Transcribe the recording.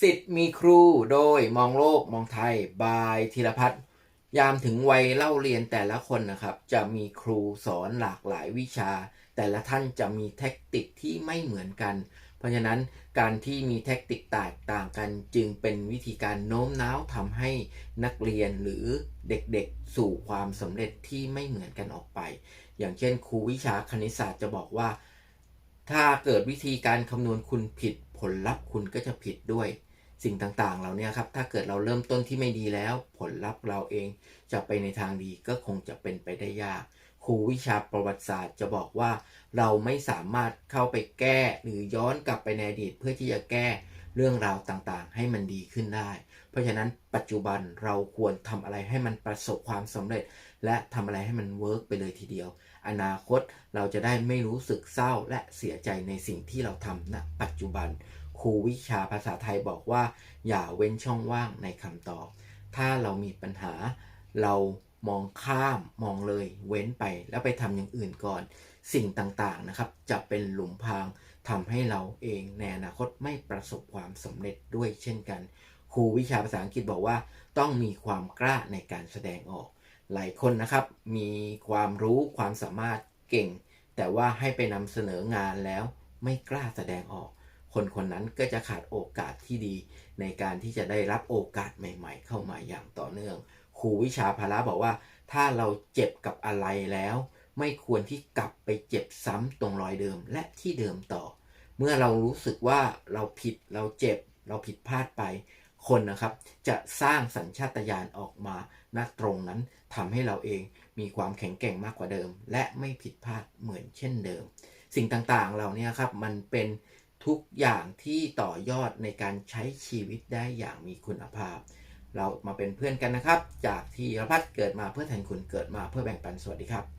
สิทธิ์มีครูโดยมองโลกมองไทยบายธีรพัฒน์ยามถึงวัยเล่าเรียนแต่ละคนนะครับ จะมีครูสอนหลากหลายวิชา แต่ละท่านจะมีแท็กติกที่ไม่เหมือนกัน เพราะฉะนั้นการที่มีแท็กติกแตกต่างกันจึงเป็นวิธีการโน้มน้าวทำให้นักเรียนหรือเด็กๆสู่ความสำเร็จที่ไม่เหมือนกันออกไป อย่างเช่น ครูวิชาคณิตศาสตร์จะบอกว่า ถ้าเกิดวิธีการคำนวณคุณผิดผลลัพธ์คุณก็จะผิดด้วย สิ่งต่างๆเหล่านี้ครับ ถ้าเกิดเราเริ่มต้นที่ไม่ดีแล้ว ผลลัพธ์เราเองจะไปในทางดีก็คงจะเป็นไปได้ยาก ครูวิชาประวัติศาสตร์จะบอกว่า เราไม่สามารถเข้าไปแก้หรือย้อนกลับไปในอดีตเพื่อที่จะแก้ เรื่องราวต่างๆ ให้มันดีขึ้นได้ เพราะฉะนั้นปัจจุบันเราควรทำอะไรให้มันประสบความสำเร็จ และทำอะไรให้มันเวิร์กไปเลยทีเดียว อนาคตเราจะได้ไม่รู้สึกเศร้าและเสียใจในสิ่งที่เราทำณปัจจุบันครูวิชาภาษาไทยบอกว่า อย่าเว้นช่องว่างในคำตอบ ถ้าเรามีปัญหาเรา มองข้ามมองเลยเว้นไปแล้วไปทำอย่างอื่นก่อน สิ่งต่างๆนะครับ จะเป็นหลุมพรางทำให้เราเองในอนาคตไม่ประสบความสำเร็จด้วยเช่นกัน ครูวิชาภาษาอังกฤษบอกว่า ต้องมีความกล้าในการแสดงออก หลายคนนะครับ มีความรู้ความสามารถเก่ง แต่ว่าให้ไปนำเสนองานแล้วไม่กล้าแสดงออก คนคนนั้นก็จะขาดโอกาสที่ดี ในการที่จะได้รับโอกาสใหม่ ๆ เข้ามาอย่างต่อเนื่อง ครูวิชาพละบอกว่า ถ้าเราเจ็บกับอะไรแล้ว ไม่ควรที่กลับไปเจ็บซ้ำตรงรอยเดิมและที่เดิมต่อ เมื่อเรารู้สึกว่าเราผิดเราเจ็บ เราผิดพลาดไป คนนะครับ จะสร้างสัญชาตญาณออกมาณตรงนั้นทำให้เราเองมีความแข็งแกร่งมากกว่าเดิม และไม่ผิดพลาดเหมือนเช่นเดิม สิ่งต่างๆเหล่านี้ครับมันเป็นทุกอย่างที่ต่อยอดในการใช้ชีวิตได้อย่างมีคุณภาพ เรามาเป็นเพื่อนกันนะครับ จากที่รพัฒน์เกิดมาเพื่อแทนคุณเกิดมาเพื่อแบ่งปันสวัสดีครับ